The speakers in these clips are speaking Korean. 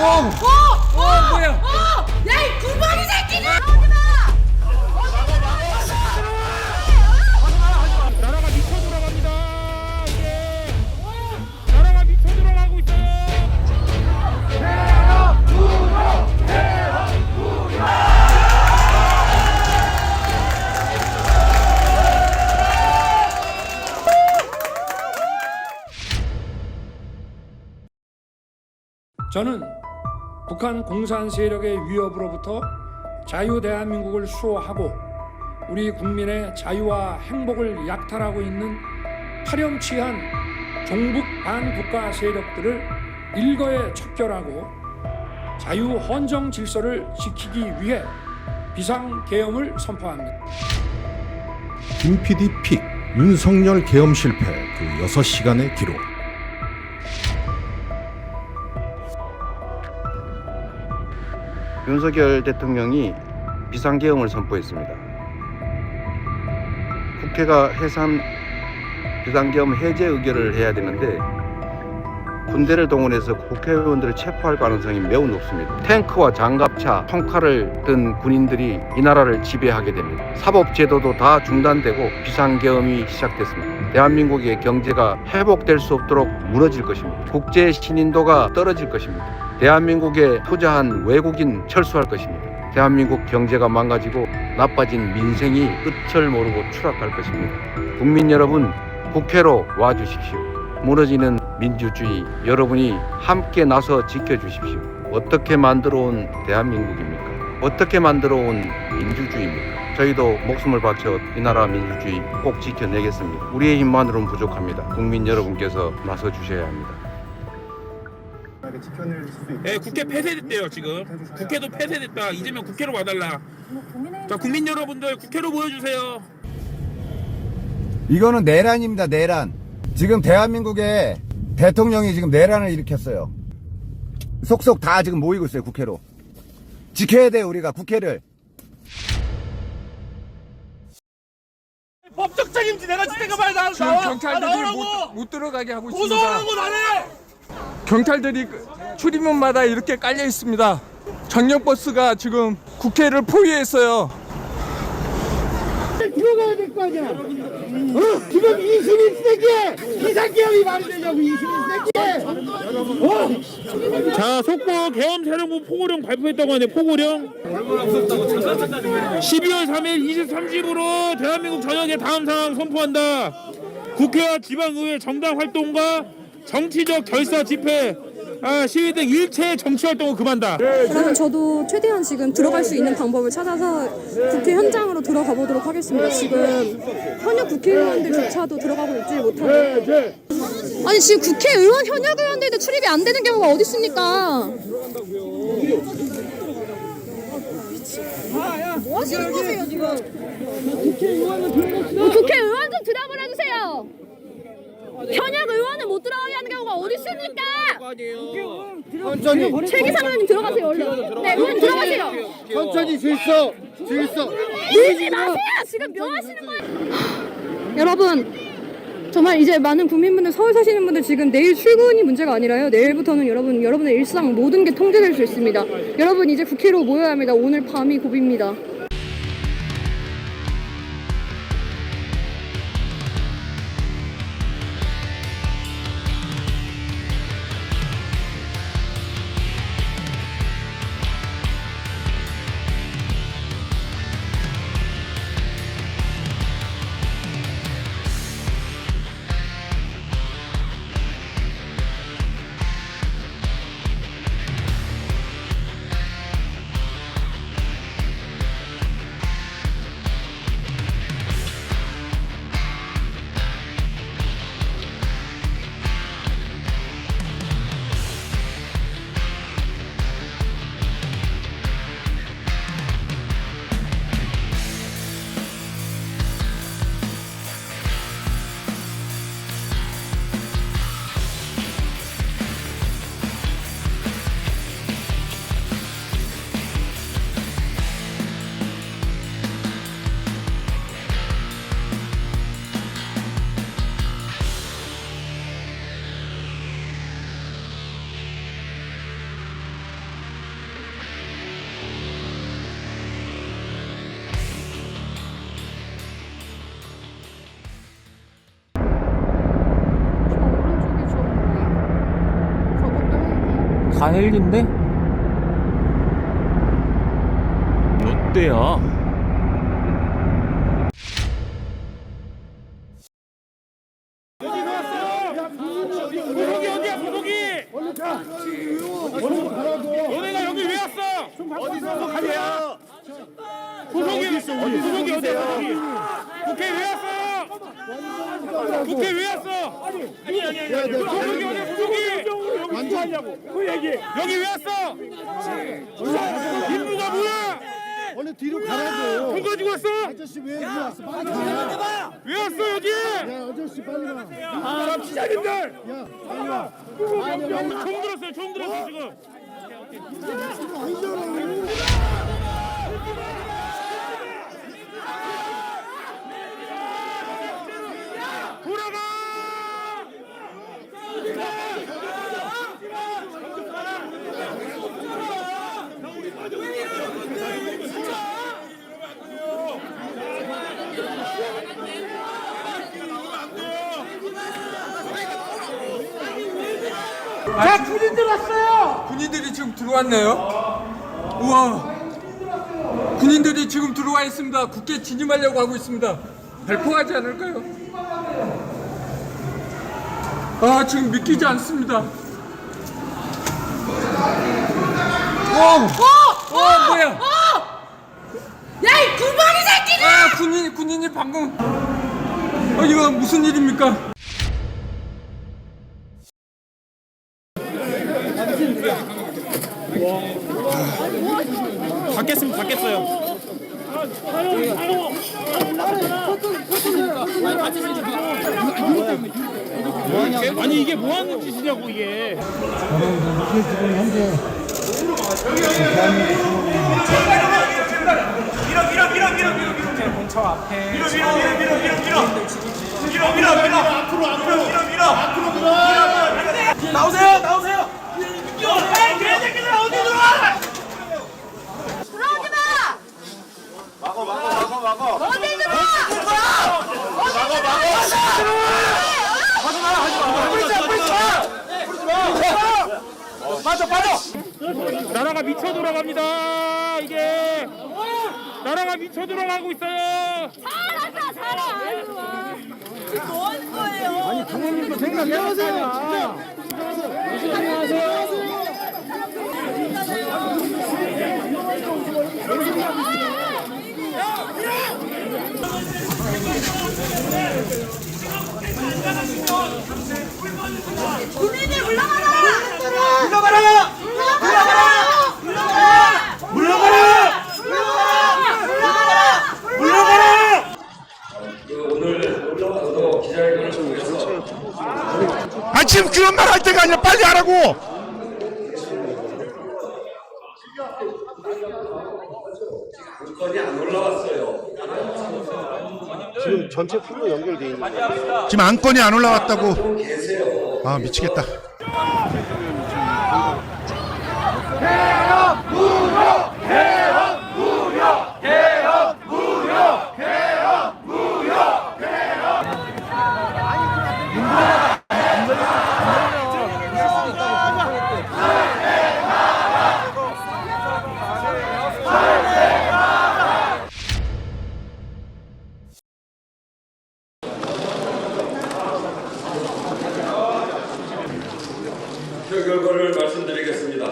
어! 어! 어, 뭐야? 어! 야, 이 구멍이 새끼가! 오지 마! 나라가 미쳐 돌아갑니다. 예. 나라가 미쳐 돌아가고 있어요. 저는 북한 공산 세력의 위협으로부터 자유 대한민국을 수호하고 우리 국민의 자유와 행복을 약탈하고 있는 파렴치한 종북 반국가 세력들을 일거에 척결하고 자유 헌정 질서를 지키기 위해 비상 계엄을 선포합니다. 김PD 픽 윤석열 계엄 실패 그 6시간의 기록 윤석열 대통령이 비상계엄을 선포했습니다. 국회가 해산 비상계엄 해제 의결을 해야 되는데 군대를 동원해서 국회의원들을 체포할 가능성이 매우 높습니다. 탱크와 장갑차, 총칼을 든 군인들이 이 나라를 지배하게 됩니다. 사법 제도도 다 중단되고 비상계엄이 시작됐습니다. 대한민국의 경제가 회복될 수 없도록 무너질 것입니다. 국제 신인도가 떨어질 것입니다. 대한민국에 투자한 외국인 철수할 것입니다. 대한민국 경제가 망가지고 나빠진 민생이 끝을 모르고 추락할 것입니다. 국민 여러분, 국회로 와 주십시오. 무너지는 민주주의 여러분이 함께 나서 지켜주십시오. 어떻게 만들어 온 대한민국입니까? 어떻게 만들어 온 민주주의입니까? 저희도 목숨을 바쳐 이 나라 민주주의 꼭 지켜내겠습니다. 우리의 힘만으로는 부족합니다. 국민 여러분께서 나서 주셔야 합니다. 예, 국회 폐쇄됐대요 지금. 국회도 폐쇄됐다. 이재명 국회로 와달라. 자, 국민 여러분들 국회로 모여주세요. 이거는 내란입니다, 내란. 지금 대한민국에 대통령이 지금 내란을 일으켰어요. 속속 다 지금 모이고 있어요, 국회로. 지켜야 돼요, 우리가 국회를. 법적 책임지 내가 지금 말 나, 지금 경찰들이 못, 못 들어가게 하고 있습니다. 나네. 경찰들이 그 출입문마다 이렇게 깔려 있습니다. 전력 버스가 지금 국회를 포위했어요. 들어가야 될 거 아니야. 어? 지금 21세기에 비상계엄이 말이 되냐고 21세기에. 어? 자, 속보 계엄 사령부 포고령 발표했다고 하네. 포고령. 12월 3일 23시부로 대한민국 전역에 다음 상황 선포한다. 국회와 지방의회 정당 활동과 정치적 결사 집회, 아, 시위 등 일체 정치 활동을 금한다. 그러면 저도 최대한 지금 들어갈 수 있는 방법을 찾아서 국회 현장으로 들어가 보도록 하겠습니다. 지금 현역 국회의원들조차도 들어가고 있지 못하고. 아니 지금 국회의원 현역 의원들도 출입이 안 되는 경우가 어디 있습니까? 뭐 하시는 거세요 지금? 국회의원 좀 드랍을 해주세요. 현역 의원은 못 들어가게 하는 경우가 어디 있습니까? 천천히. 최기상 의원님 들어가세요 얼른. 네 의원님 들어가세요. 천천히 질서. 질서. 밀지 마세요. 지금 뭐 하시는 거예요? 여러분 정말 이제 많은 국민분들 서울 사시는 분들 지금 내일 출근이 문제가 아니라요. 내일부터는 여러분 여러분의 일상 모든 게 통제될 수 있습니다. 여러분 이제 국회로 모여야 합니다. 오늘 밤이 고비입니다. 다 헬기인데? 롯데야. 구속이 어디야 구속이 너네가 여기 왜 왔어? 어디서 가냐 구속이 구속이 어디야 국회 왜 왔어 국회 왜 왔어? 아니 아니 아니 구속이 어디야 구속이 완주하냐고. 그 얘기. 여기 왜 왔어? 임무가 뭐야? 얼른 뒤로 가라고. 돈 가지고 왔어? 아저씨 왜 이리 왔어? 빨리 가. 왜 왔어 여기? 야 아저씨 빨리 가. 아 기자님들! 야 빨리 와. 총 들었어요 총 들었어 지금. 돌아가 자 군인들 왔어요. 군인들이 지금 들어왔네요. 우와. 군인들이 지금 들어와 있습니다. 국회 진입하려고 하고 있습니다. 발포하지 않을까요? 아, 지금 믿기지 않습니다. 어! 어, 뭐야? 야, 이 구멍이 새끼들! 아, 군인, 군인이 방금. 어, 이거 무슨 일입니까? 들어오지 마! 막어, 막어, 막어, 막어! 어디 들어! 나라가 미쳐 돌아갑니다. 이게 나라가 미쳐 돌아가고 있어요. 잘한다, 잘해! 아이고, 뭐 거예요? 아니, 부모님도 생각해보세요. 국민들! 물러가라! 물러가라! 물러가라! 물러가라! 물러가라! 물러가라! 오늘 올라와서 기자회견을 통해서 아 지금 그런 말 할 때가 아니라 빨리 하라고. 건이 안 올라왔어요. 지금 안건이 안 올라왔다고. 아 미치겠다. 결과를 말씀드리겠습니다.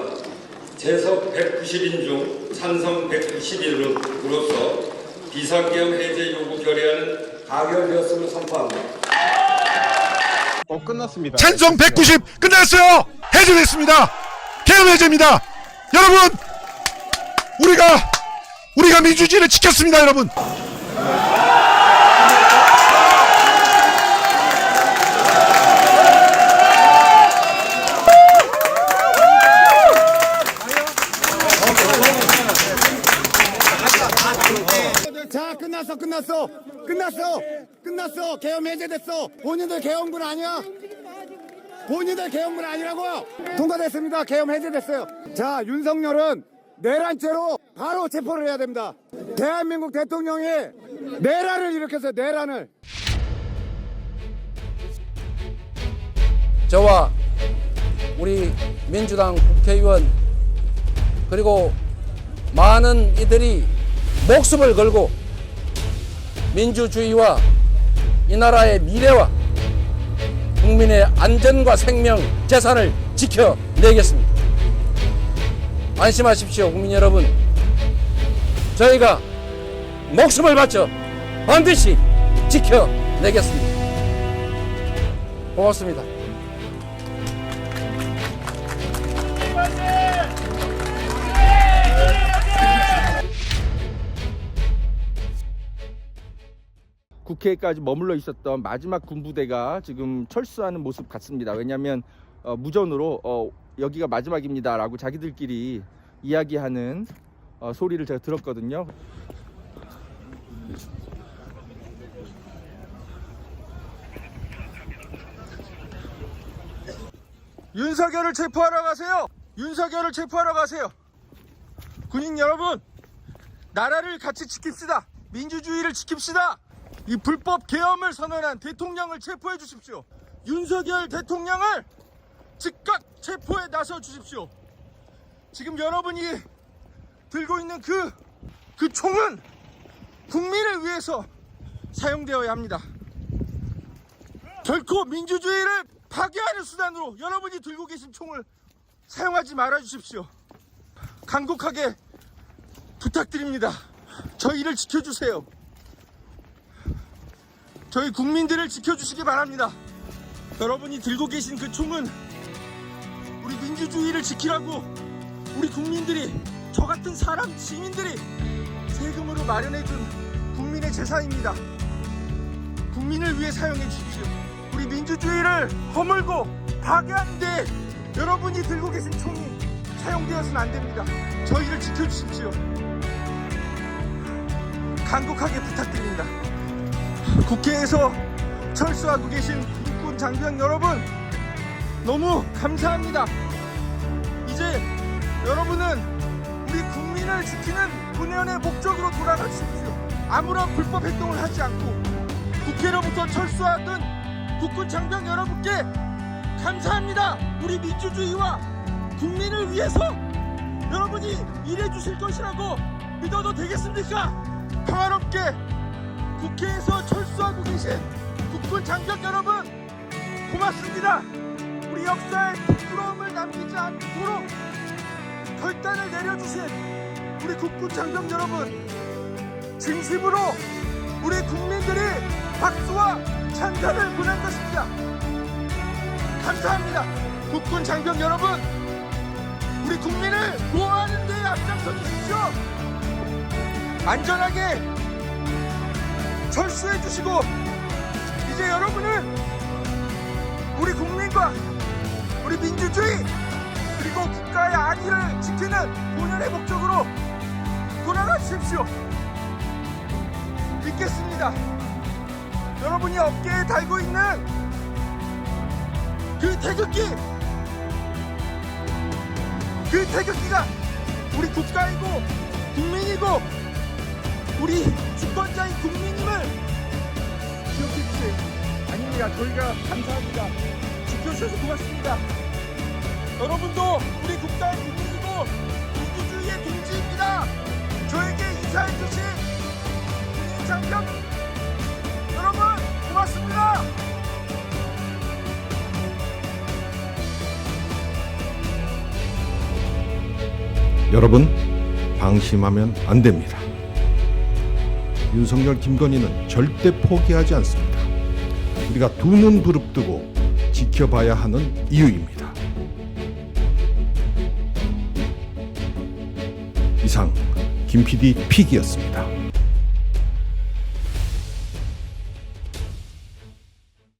재석 190인 중 찬성 191으로서 비상계엄 해제 요구 결의안은 가결되었음을 선포합니다. 찬성 190 끝났어요. 해제됐습니다. 개헌 해제입니다. 여러분 우리가 우리가 민주주의를 지켰습니다, 여러분. 계엄군 아니야? 본인들 계엄군 아니라고요 통과됐습니다. 계엄 해제됐어요. 자 윤석열은 내란죄로 바로 체포를 해야 됩니다. 대한민국 대통령이 내란을 일으켰어요 내란을. 저와 우리 민주당 국회의원 그리고 많은 이들이 목숨을 걸고 민주주의와 이 나라의 미래와 국민의 안전과 생명, 재산을 지켜내겠습니다. 안심하십시오, 국민 여러분. 저희가 목숨을 바쳐 반드시 지켜내겠습니다. 고맙습니다. 국회까지 머물러 있었던 마지막 군부대가 지금 철수하는 모습 같습니다. 왜냐하면 어, 무전으로 어, 여기가 마지막입니다라고 자기들끼리 이야기하는 어, 소리를 제가 들었거든요. 윤석열을 체포하러 가세요. 윤석열을 체포하러 가세요. 군인 여러분, 나라를 같이 지킵시다. 민주주의를 지킵시다. 이 불법 계엄을 선언한 대통령을 체포해 주십시오. 윤석열 대통령을 즉각 체포에 나서 주십시오. 지금 여러분이 들고 있는 그, 그 총은 국민을 위해서 사용되어야 합니다. 결코 민주주의를 파괴하는 수단으로 여러분이 들고 계신 총을 사용하지 말아 주십시오. 간곡하게 부탁드립니다. 저희를 지켜주세요. 저희 국민들을 지켜주시기 바랍니다. 여러분이 들고 계신 그 총은 우리 민주주의를 지키라고 우리 국민들이 저 같은 사람 시민들이 세금으로 마련해준 국민의 재산입니다. 국민을 위해 사용해 주십시오. 우리 민주주의를 허물고 파괴하는데 여러분이 들고 계신 총이 사용되어서는 안 됩니다. 저희를 지켜주십시오. 간곡하게 부탁드립니다. 국회에서 철수하고 계신 국군 장병 여러분 너무 감사합니다. 이제 여러분은 우리 국민을 지키는 본연의 목적으로 돌아가 주십시오. 아무런 불법 행동을 하지 않고 국회로부터 철수하던 국군 장병 여러분께 감사합니다. 우리 민주주의와 국민을 위해서 여러분이 일해 주실 것이라고 믿어도 되겠습니까? 평화롭게 국회에서 철수하고 계신 국군 장병 여러분 고맙습니다. 우리 역사에 부끄러움을 남기지 않도록 결단을 내려주신 우리 국군 장병 여러분 진심으로 우리 국민들이 박수와 찬사를 보낼 것입니다. 감사합니다. 국군 장병 여러분, 우리 국민을 보호하는 데 앞장서 주십시오. 안전하게 철수해 주시고 이제 여러분은 우리 국민과 우리 민주주의 그리고 국가의 안위를 지키는 본연의 목적으로 돌아가 주십시오. 믿겠습니다. 여러분이 어깨에 달고 있는 그 태극기 그 태극기가 우리 국가이고 국민이고 우리 주권자인 국민임을 기억해 주세요. 아닙니다. 저희가 감사합니다. 지켜주셔서 고맙습니다. 여러분도 우리 국가의 국민이고 민주주의의 동지입니다. 저에게 인사해 주신 장병 여러분 고맙습니다. 여러분 방심하면 안 됩니다. 윤석열 김건희는 절대 포기하지 않습니다. 우리가 두 눈 부릅뜨고 지켜봐야 하는 이유입니다. 이상 김 PD 픽이었습니다.